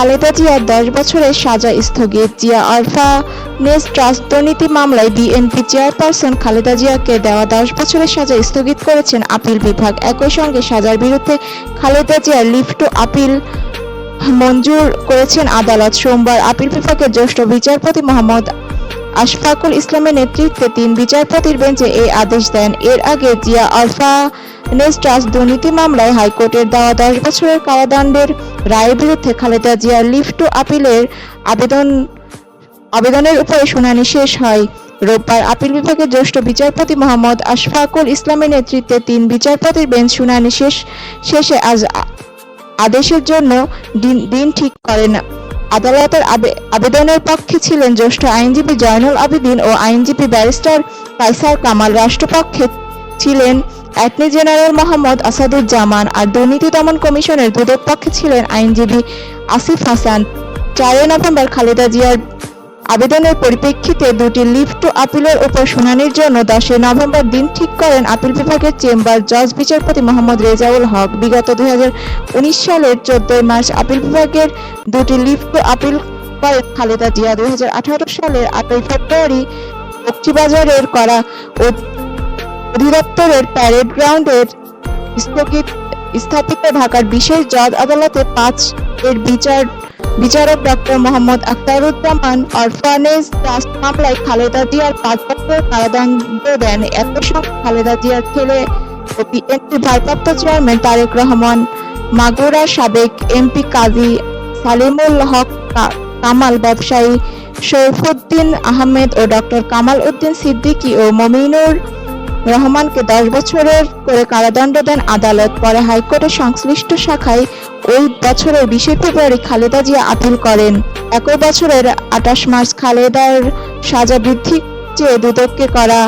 খালেদা জিয়ার দশ বছরের সাজা স্থগিত। জিয়া আরফা নেস ট্রাস্ট দুর্নীতি মামলায় বিএনপি চেয়ারপারসন খালেদা জিয়াকে দেওয়া দশ বছরের সাজা স্থগিত করেছেন আপিল বিভাগ। একই সঙ্গে সাজার বিরুদ্ধে খালেদা জিয়ার লিফট আপিল মঞ্জুর করেছেন আদালত। সোমবার আপিল বিভাগের জ্যেষ্ঠ বিচারপতি মোহাম্মদ আশফাকুল ইসলামের নেতৃত্বে তিন বিচারপতির বেঞ্চে এই আদেশ দেন। এর আগে জিয়া আলফা নেস ট্রাস্ট দুর্নীতি মামলায় হাইকোর্টের দেওয়া দশ বছরের কারাদণ্ডের রায়ের বিরুদ্ধে খালেদা জিয়ার লিফট আপিলের আবেদন, আবেদনের উপরে শুনানি শেষ হয়। রোববার আপিল বিভাগের জ্যেষ্ঠ বিচারপতি মোহাম্মদ আশফাকুল ইসলামের নেতৃত্বে তিন বিচারপতির বেঞ্চ শুনানি শেষ, শেষে আজ আদেশের জন্য দিন ঠিক করেন। আদালতের আবে- আবেদনের পক্ষে ছিলেন জ্যেষ্ঠ আইনজীবী জয়নুল আবেদিন ও আইনজীবী ব্যারিস্টার কাইসার কামাল। রাষ্ট্রপক্ষে ছিলেন অ্যাটর্নি জেনারেল মোহাম্মদ আসাদুজ্জামান আর দুর্নীতি দমন কমিশনের দুদক পক্ষে ছিলেন আইনজীবী আসিফ হাসান। চারই নভেম্বর খালেদা জিয়ার আবেদনের পরিপ্রেক্ষিতে দুটি লিভ টু আপিলের উপর শুনানির জন্য দশই নভেম্বর দিন ঠিক করেন আপিল বিভাগের চেম্বার জজ বিচারপতি মোহাম্মদ রেজাউল হক। বিগত দুই হাজার উনিশ সালের চোদ্দই মার্চ আপিল বিভাগের দুটি লিভ টু আপিল করেন খালেদা জিয়া। দুই হাজার আঠারো সালের আটই ফেব্রুয়ারি বক্সিবাজারের করা অধিদপ্তরের প্যারেড গ্রাউন্ডের স্থগিত স্থাপিত ঢাকার বিশেষ জজ আদালতে পাঁচ এর বিচার, বিচারক doctor Mohammad Akhtaruzzaman, orphanage trust মামলায় খালেদা জিয়ার পাঁচ বছরের কারাদণ্ড দেন। এত সঙ্গে খালেদা জিয়ার ছেলে ও বিএনপি ভারপ্রাপ্ত চেয়ারম্যান তারেক রহমান, মাগুরা সাবেক এমপি কাজী সালিমুল হক কামাল ব্যবসায়ী শরফুদ্দিন আহমেদ ও ডক্টর কামাল উদ্দিন সিদ্দিকী ও মমিনুর রহমানকে দশ বছরের করে কারাদণ্ড দেন আদালত। পরে হাইকোর্টের সংশ্লিষ্ট শাখায় ওই বছরের বিশে ফেব্রুয়ারি খালেদা জিয়া আপিল করেন। একই বছরের আঠাশ মার্চ খালেদার সাজা বৃদ্ধি চেয়ে দুদককে করা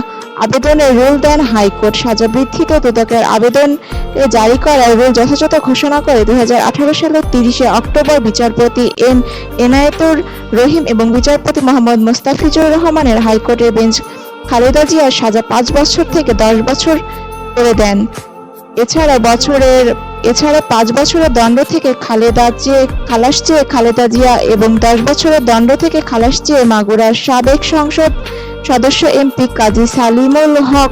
আবেদনের রুল দেন হাইকোর্ট। সাজা বৃদ্ধিতে দুদকের আবেদন জারি করার রুল যথাযথ ঘোষণা করে দুই হাজার আঠারো সালের তিরিশে অক্টোবর বিচারপতি এম এনায়েতুর রহিম এবং বিচারপতি মোহাম্মদ মোস্তাফিজুর রহমানের হাইকোর্টের বেঞ্চ খালেদা জিয়ার সাজা পাঁচ বছর থেকে দশ বছর করে দেন। এছাড়া বছরের এছাড়া পাঁচ বছরের দণ্ড থেকে খালেদা চেয়ে খালাস চেয়ে খালেদা জিয়া এবং দশ বছরের দণ্ড থেকে খালাস চেয়ে মাগুরার সাবেক সংসদ সদস্য এমপি কাজী সালিমুল হক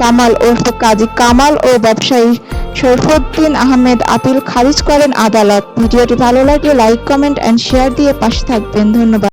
কামাল ওরফে কাজী কামাল ও ব্যবসায়ী শরফুদ্দিন আহমেদ আপিল খারিজ করেন আদালত। ভিডিওটি ভালো লাগলে লাইক, কমেন্ট অ্যান্ড শেয়ার দিয়ে পাশে থাকবেন। ধন্যবাদ।